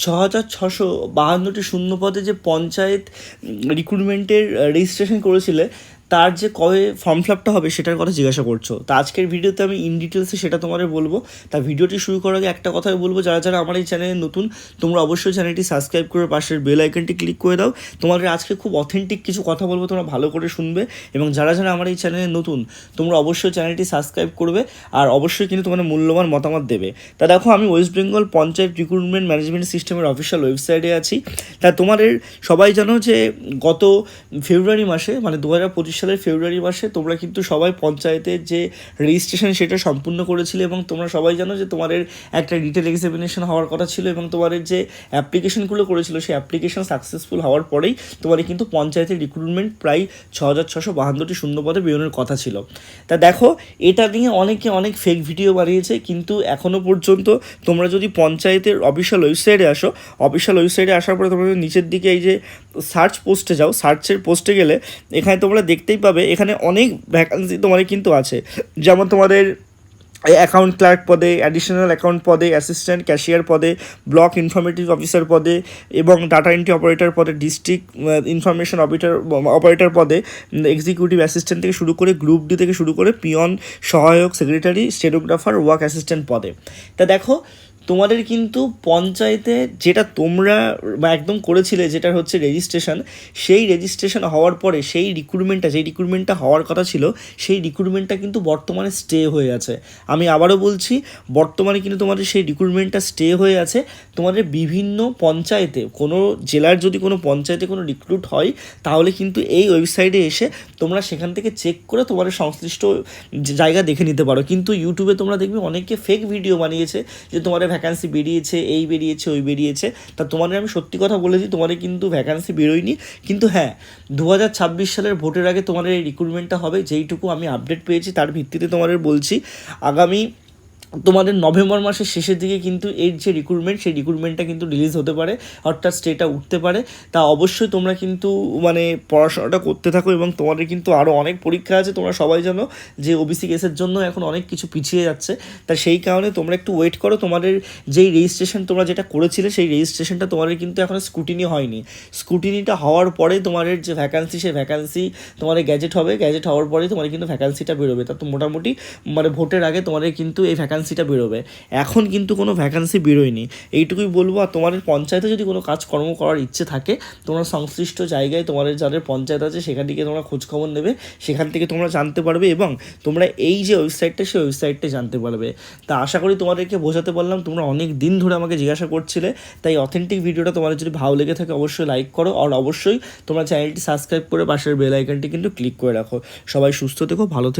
ছ হাজার ছশো বাহান্নটি শূন্য পদে যে পঞ্চায়েত রিক্রুটমেন্টের রেজিস্ট্রেশন করেছিলে, তার যে কবে ফর্ম ফিলাপটা হবে সেটার কথা জিজ্ঞাসা করছ। তা আজকের ভিডিওতে আমি ইন ডিটেলসে সেটা তোমাদের বলব। তা ভিডিওটি শুরু করার আগে একটা কথাই বলব, যারা যারা আমার এই চ্যানেলে নতুন, তোমরা অবশ্যই চ্যানেলটি সাবস্ক্রাইব করে পাশের বেল আইকনটি ক্লিক করে দাও। তোমাদের আজকে খুব অথেন্টিক কিছু কথা বলব, তোমরা ভালো করে শুনবে। এবং যারা যারা আমার এই চ্যানেলে নতুন, তোমরা অবশ্যই চ্যানেলটি সাবস্ক্রাইব করবে আর অবশ্যই কিন্তু তোমাদের মূল্যবান মতামত দেবে। তা দেখো, আমি West Bengal panchayat recruitment management সিস্টেমের অফিসিয়াল ওয়েবসাইটে আছি। তা তোমাদের সবাই জানো যে গত ফেব্রুয়ারি মাসে মানে দু হাজার পঁচিশ সালের ফেব্রুয়ারি মাসে তোমরা কিন্তু সবাই পঞ্চায়েতের যে রেজিস্ট্রেশন সেটা সম্পূর্ণ করেছিলে এবং তোমরা সবাই জানো যে তোমাদের একটা রিটেল এক্সামিনেশন হওয়ার কথা ছিল এবং তোমাদের যে অ্যাপ্লিকেশনগুলো করেছিল, সেই অ্যাপ্লিকেশন সাকসেসফুল হওয়ার পরেই তোমাদের কিন্তু পঞ্চায়েতের রিক্রুটমেন্ট প্রায় ছ হাজার ছশো বাহান্নটি শূন্য পদে বেরোনোর কথা ছিল। তা দেখো, এটা নিয়ে অনেকে অনেক ফেক ভিডিও বানিয়েছে, কিন্তু এখনও পর্যন্ত তোমরা যদি পঞ্চায়েতের অফিসিয়াল ওয়েবসাইটে আসো অফিসিয়াল ওয়েবসাইটে আসার পরে তোমরা নিচের দিকে এই যে সার্চ পোস্টে যাও। সার্চের পোস্টে গেলে এখানে তোমরা দেখতেই পাবে এখানে অনেক ভ্যাকান্সি তোমাদের কিন্তু আছে। যেমন তোমাদের অ্যাকাউন্ট ক্লার্ক পদে অ্যাডিশনাল অ্যাকাউন্ট পদে অ্যাসিস্ট্যান্ট ক্যাশিয়ার পদে ব্লক ইনফরমেটিভ অফিসার পদে এবং ডাটা এন্ট্রি অপারেটর পদে ডিস্ট্রিক্ট ইনফরমেশন অপারেটর অপারেটর পদে এক্সিকিউটিভ অ্যাসিস্ট্যান্ট থেকে শুরু করে গ্রুপ ডি থেকে শুরু করে পিয়ন সহায়ক সেক্রেটারি স্টেনোগ্রাফার ওয়ার্ক অ্যাসিস্ট্যান্ট পদে। তা দেখো তোমাদের কিন্তু পঞ্চায়েতে যেটা তোমরা একদম করেছিলে যেটা হচ্ছে রেজিস্ট্রেশন সেই রেজিস্ট্রেশন হওয়ার পরে সেই রিক্রুটমেন্টটা যেই রিক্রুটমেন্টটা হওয়ার কথা ছিল, সেই রিক্রুটমেন্টটা কিন্তু বর্তমানে স্টে হয়ে আছে। আমি আবারও বলছি, বর্তমানে কিন্তু তোমাদের সেই রিক্রুটমেন্টটা স্টে হয়ে আছে। তোমাদের বিভিন্ন পঞ্চায়েতে, কোনো জেলার যদি কোনো পঞ্চায়েতে কোনো রিক্রুট হয়, তাহলে কিন্তু এই ওয়েবসাইটে এসে তোমরা সেখান থেকে চেক করে তোমাদের সংশ্লিষ্ট জায়গা দেখে নিতে পারো। কিন্তু ইউটিউবে তোমরা দেখবে অনেকে ফেক ভিডিও বানিয়েছে, যে তোমাদের ভ্যাকান্সি বেরিয়েছে, এই বেরিয়েছে, ওই বেরিয়েছে। তা তোমাদের আমি সত্যি কথা বলেছি, তোমাদের কিন্তু ভ্যাকান্সি বেরোয়নি। কিন্তু হ্যাঁ দু হাজার ছাব্বিশ সালের ভোটের আগে তোমাদের এই রিক্রুটমেন্টটা হবে, যেইটুকু আমি আপডেট পেয়েছি, তার ভিত্তিতে তোমাদের বলছি, আগামী তোমাদের নভেম্বর মাসের শেষের দিকে কিন্তু এর যে রিক্রুটমেন্ট সেই রিক্রুটমেন্টটা কিন্তু রিলিজ হতে পারে, অর্থাৎ স্টেটা উঠতে পারে। তা অবশ্যই তোমরা কিন্তু মানে পড়াশোনাটা করতে থাকো এবং তোমাদের কিন্তু আরও অনেক পরীক্ষা আছে, তোমরা সবাই জানো যে ওবিসি কেসের জন্য এখন অনেক কিছু পিছিয়ে যাচ্ছে। তা সেই কারণে তোমরা একটু ওয়েট করো, তোমাদের যেই রেজিস্ট্রেশন তোমরা যেটা করেছিলে, সেই রেজিস্ট্রেশনটা তোমাদের কিন্তু এখনও স্কুটিনি হয়নি। স্কুটিনিটা হওয়ার পরে তোমাদের যে ভ্যাকান্সি সেই ভ্যাকান্সি তোমাদের গ্যাজেট হবে। গ্যাজেট হওয়ার পরেই তোমাদের কিন্তু ভ্যাকান্সিটা বেরোবে। তা তো মোটামুটি মানে ভোটের আগে তোমাদের কিন্তু এই ভ্যাকান্সিটা বেরোবে। এখন কিন্তু কোনো ভ্যাকান্সি বেরোয়নি। এইটুকুই বলব, আর তোমাদের পঞ্চায়েতে যদি কোনো কাজকর্ম করার ইচ্ছে থাকে, তোমরা সংশ্লিষ্ট জায়গায় তোমাদের যাদের পঞ্চায়েত আছে, সেখান থেকে তোমরা খোঁজখবর নেবে, সেখান থেকে তোমরা জানতে পারবে এবং তোমরা এই যে ওয়েবসাইটটা সেই ওয়েবসাইটটা জানতে পারবে। তা আশা করি তোমাদেরকে বোঝাতে পারলাম, তোমরা অনেক দিন ধরে আমাকে জিজ্ঞাসা করছিলে, তাই অথেন্টিক ভিডিওটা তোমাদের যদি ভালো লেগে থাকে, অবশ্যই লাইক করো, আর অবশ্যই তোমরা চ্যানেলটি সাবস্ক্রাইব করে পাশের বেল আইকনটি কিন্তু ক্লিক করে রাখো। সবাই সুস্থ থেকো, ভালো থেকো।